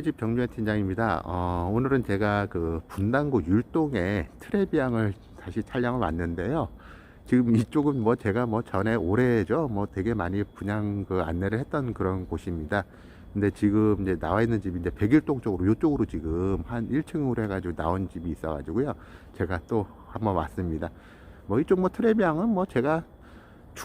남의 집 정주현 팀장입니다. 어, 오늘은 제가 그 분당구 율동에 트레비앙을 다시 촬영을 왔는데요. 지금 이쪽은 뭐 제가 뭐 전에 올해죠. 뭐 되게 많이 분양 그 안내를 했던 그런 곳입니다. 근데 지금 이제 나와 있는 집이 이제 백일동 쪽으로 이쪽으로 지금 한 1층으로 해가지고 나온 집이 있어가지고요. 제가 또 한번 왔습니다. 뭐 이쪽 뭐 트레비앙은 뭐 제가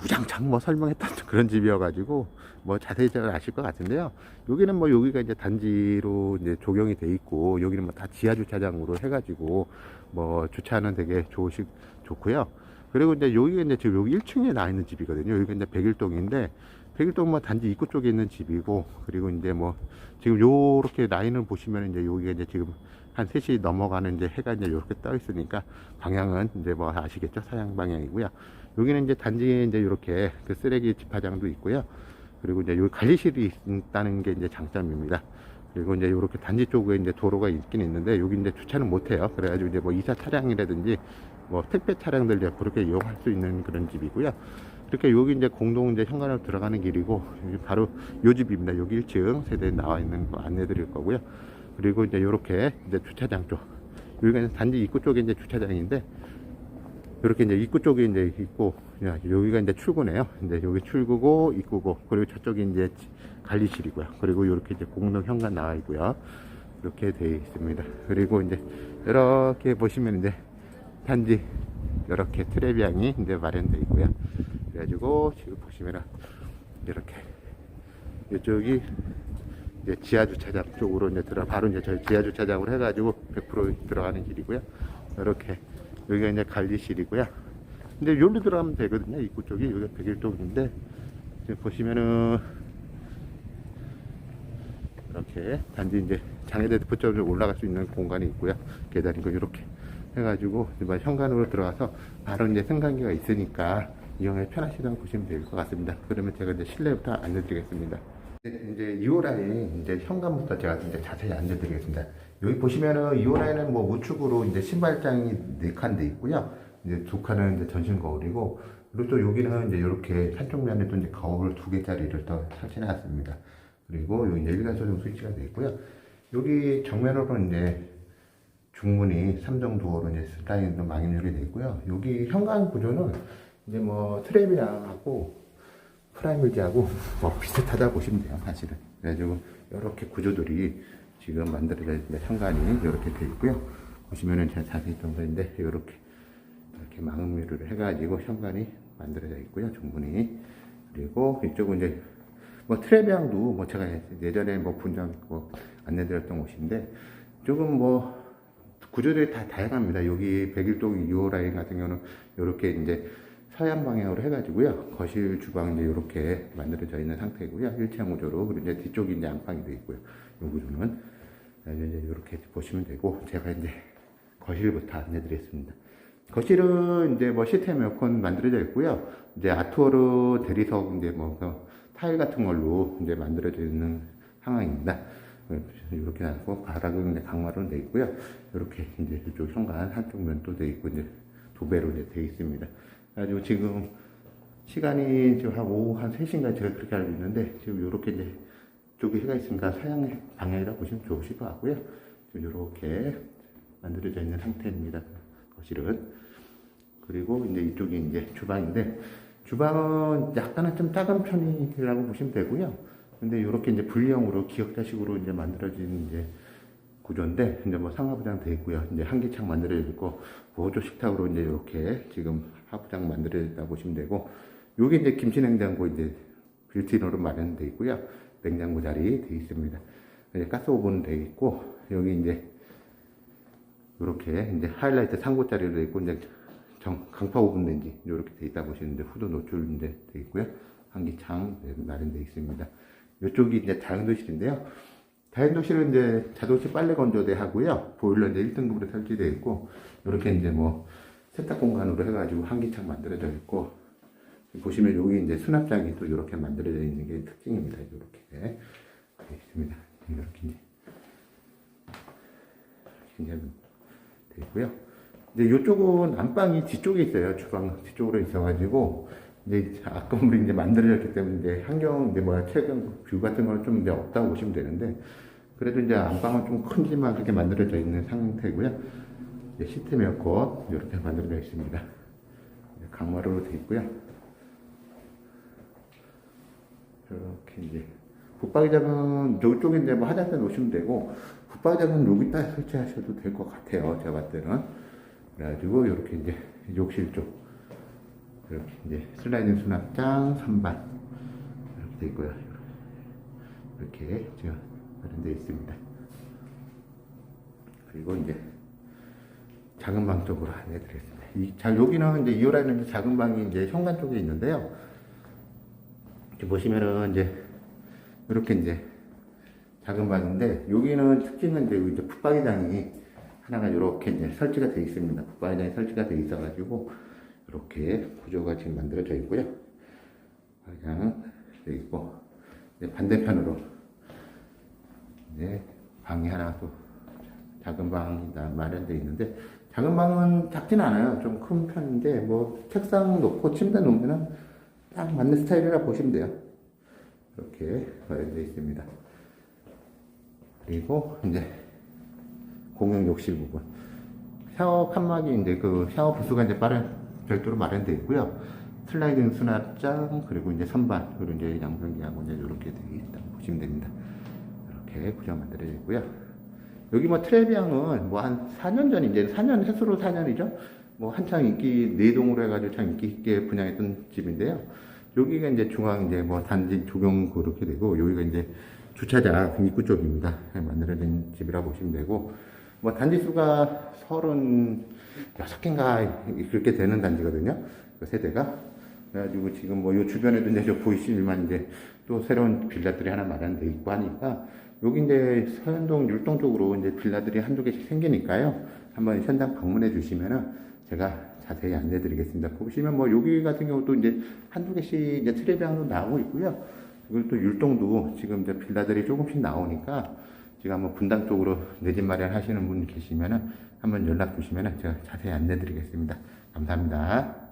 주장창 뭐 설명했던 그런 집이어가지고 뭐 자세히 잘 아실 것 같은데요. 여기는 뭐 여기가 이제 단지로 이제 조경이 돼 있고 여기는 뭐 다 지하 주차장으로 해가지고 뭐 주차는 되게 좋으시 좋고요. 그리고 이제 여기가 이제 지금 여기 1층에 나 있는 집이거든요. 여기가 이제 백일동인데 백일동 뭐 단지 입구 쪽에 있는 집이고 그리고 이제 뭐 지금 요렇게 라인을 보시면 이제 여기가 이제 지금 한 3시 넘어가는 이제 해가 이제 이렇게 떠 있으니까 방향은 이제 뭐 아시겠죠? 서양 방향이고요. 여기는 이제 단지에 이제 이렇게 그 쓰레기 집화장도 있고요. 그리고 이제 여기 관리실이 있다는 게 이제 장점입니다. 그리고 이제 이렇게 단지 쪽에 이제 도로가 있긴 있는데 여기 이제 주차는 못 해요. 그래가지고 이제 뭐 이사 차량이라든지 뭐 택배 차량들 이제 그렇게 이용할 수 있는 그런 집이고요. 이렇게 여기 이제 공동 이제 현관으로 들어가는 길이고 바로 요 집입니다. 여기 1층 세대에 나와 있는 거 안내 드릴 거고요. 그리고 이제 이렇게 이제 주차장 쪽 여기가 이제 단지 입구 쪽에 이제 주차장인데 이렇게 이제 입구 쪽에 이제 있고 야, 여기가 이제 출구네요. 이제 여기 출구고 입구고 그리고 저쪽이 이제 관리실이고요. 그리고 이렇게 이제 공동 현관 나와 있고요. 이렇게 되어 있습니다. 그리고 이제 이렇게 보시면 이제 단지 이렇게 트레비앙이 이제 마련되어 있고요. 그래가지고 지금 보시면은 이렇게 이쪽이 이제 지하 주차장 쪽으로 이제 들어 바로 이제 저희 지하 주차장으로 해가지고 100% 들어가는 길이고요. 이렇게 여기가 이제 관리실이고요. 근데 여기로 들어가면 되거든요. 입구 쪽이 여기가 백일동인데 지금 보시면은 이렇게 단지 이제 장애대 부처로 올라갈 수 있는 공간이 있고요. 계단이고 이렇게 해가지고 이제 현관으로 들어가서 바로 이제 승강기가 있으니까 이용에 편하시다고 보시면 될 것 같습니다. 그러면 제가 이제 실내부터 알려드리겠습니다. 이제 2호 라인 이제 현관부터 제가 이제 자세히 알려드리겠습니다. 여기 보시면은 2호 라인은 뭐 우측으로 이제 신발장이 4칸 돼 있고요. 이제 두 칸은 이제 전신 거울이고 그리고 또 여기는 이제 이렇게 한쪽 면에도 이제 거울 두 개짜리를 또 설치해 놨습니다. 그리고 여기 일간 소정 스위치가 돼 있고요. 여기 정면으로 이제 중문이 삼정 도어로 이제 슬라이드로 망연열이 돼 있고요. 여기 현관 구조는 이제 뭐 트랩이랑하고 프라이머지하고 뭐 비슷하다 보시면 돼요, 사실은. 그래가지고 이렇게 구조들이 지금 만들어져 있는 현관이 이렇게 돼 있고요. 보시면은 제가 자세히 좀 보는데 이렇게 이렇게 망음유리를 해가지고 현관이 만들어져 있고요, 중문이. 그리고 이쪽은 이제 뭐 트레비앙도 뭐 제가 예전에 뭐 분장 뭐 안내드렸던 곳인데 조금 뭐 구조들이 다 다양합니다. 여기 백일동 2호 라인 같은 경우는 이렇게 이제 서양 방향으로 해가지고요. 거실, 주방 이제 이렇게 만들어져 있는 상태고요. 일체형 구조로 그리고 이제 뒤쪽이 이제 안방이 되어 있고요. 이 구조는 이제 이렇게 보시면 되고 제가 이제 거실부터 안내드리겠습니다. 거실은 이제 뭐 시스템 에어컨 만들어져 있고요. 이제 아트워르 대리석 이제 뭐 타일 같은 걸로 이제 만들어져 있는 상황입니다. 이렇게 나고 바닥은 이제 강화로 되어 있고요. 이렇게 이제 이쪽 현관 한쪽 면도 되어 있고 이제 도배로 이제 되어 있습니다. 그래가지고 지금 시간이 지금 한 오후 한 3시인가 제가 그렇게 알고 있는데 지금 이렇게 이제 쪽에 해가 있으니까 서양 방향이라 보시면 좋으실 것 같고요. 지금 이렇게 만들어져 있는 상태입니다. 거실은. 그리고 이제 이쪽이 이제 주방인데 주방은 약간은 좀 작은 편이라고 보시면 되고요. 근데 이렇게 이제 분리형으로 기역자식으로 이제 만들어진 이제 구조인데 이제 뭐 상하부장 돼 있고요. 이제 한기창 만들어져 있고 보조 식탁으로 이제 이렇게 지금 하부장 만들어져 있다 보시면 되고 여기 이제 김치 냉장고 이제 빌트인으로 마련돼 있고요. 냉장고 자리 돼 있습니다. 이제 가스 오븐 돼 있고 여기 이제 이렇게 이제 하이라이트 상고 자리로 돼 있고 이제 정, 강파 오븐 렌지 이렇게 돼 있다 보시는데 후드 노출 이제 돼 있고요. 한기창 마련돼 있습니다. 이쪽이 이제 다용도실인데요. 다용도실은 이제 자동차 빨래 건조대 하고요. 보일러 이제 1등급으로 설치되어 있고, 이렇게 이제 뭐 세탁 공간으로 해가지고 한기창 만들어져 있고, 보시면 여기 이제 수납장이 또 이렇게 만들어져 있는 게 특징입니다. 이렇게 되어 있습니다. 이렇게 이제. 이렇게 이제 되어 있고요. 이제 이쪽은 안방이 뒤쪽에 있어요. 주방 뒤쪽으로 있어가지고, 이제 아까 건물이 이제 만들어졌기 때문에 이제 환경 이제 뭐 최근 뷰 같은 거는 좀 이제 없다고 보시면 되는데 그래도 이제 안방은 좀 큰지만 그렇게 만들어져 있는 상태고요. 시스템 에어컨 이렇게 만들어져 있습니다. 강마루로 되어 있고요. 이렇게 이제 붙박이장은 저쪽에 이제 뭐 화장대 놓으시면 되고 붙박이장은 여기다 설치하셔도 될 것 같아요. 제가 봤을 때는 그래가지고 이렇게 이제 욕실 쪽 이렇게 이제 슬라이딩 수납장 선반 이렇게 돼 있고요. 이렇게 지금 마련되어 있습니다. 그리고 이제 작은 방 쪽으로 안내드리겠습니다. 이, 자, 여기는 이제 2호라는 이제 작은 방이 이제 현관 쪽에 있는데요. 이렇게 보시면은 이제 이렇게 이제 작은 방인데 여기는 특징은 이제, 이제 붙박이장이 하나가 이렇게 이제 설치가 되어 있습니다. 붙박이장이 설치가 되어 있어가지고 이렇게 구조가 지금 만들어져 있고요. 붙박이장 되어 있고 반대편으로 방이 하나 또 작은 방이 다 마련되어 있는데 작은 방은 작진 않아요. 좀 큰 편인데 뭐 책상 놓고 침대 놓으면은 딱 맞는 스타일이라 보시면 돼요. 이렇게 마련되어 있습니다. 그리고 이제 공용 욕실 부분. 샤워 칸막이 이제 그 샤워 부스가 이제 마련, 별도로 마련되어 있고요. 슬라이딩 수납장, 그리고 이제 선반, 그리고 이제 양변기하고 이제 이렇게 되어 있다 보시면 됩니다. 이렇게 구조 만들어져 있고요. 여기 뭐 트레비앙은 뭐 한 4년 전, 이제 4년, 횟수로 4년이죠. 뭐 한창 인기, 내동으로 해가지고 참 인기 있게 분양했던 집인데요. 여기가 이제 중앙 이제 뭐 단지 조경 그렇게 되고, 여기가 이제 주차장 입구 쪽입니다. 만들어진 집이라 보시면 되고, 뭐 단지 수가 36개인가 그렇게 되는 단지거든요. 그 세대가. 그래가지고 지금 뭐 요 주변에도 이제 저 보이시지만 이제 또 새로운 빌라들이 하나 마련돼 있고 하니까 여기 이제 서현동 율동 쪽으로 이제 빌라들이 한두 개씩 생기니까요. 한번 현장 방문해 주시면은 제가 자세히 안내 드리겠습니다. 보시면 뭐 여기 같은 경우도 이제 한두 개씩 이제 트레비앙도 나오고 있고요. 그리고 또 율동도 지금 이제 빌라들이 조금씩 나오니까 제가 한번 분당 쪽으로 내 집 마련 하시는 분 계시면은 한번 연락 주시면은 제가 자세히 안내 드리겠습니다. 감사합니다.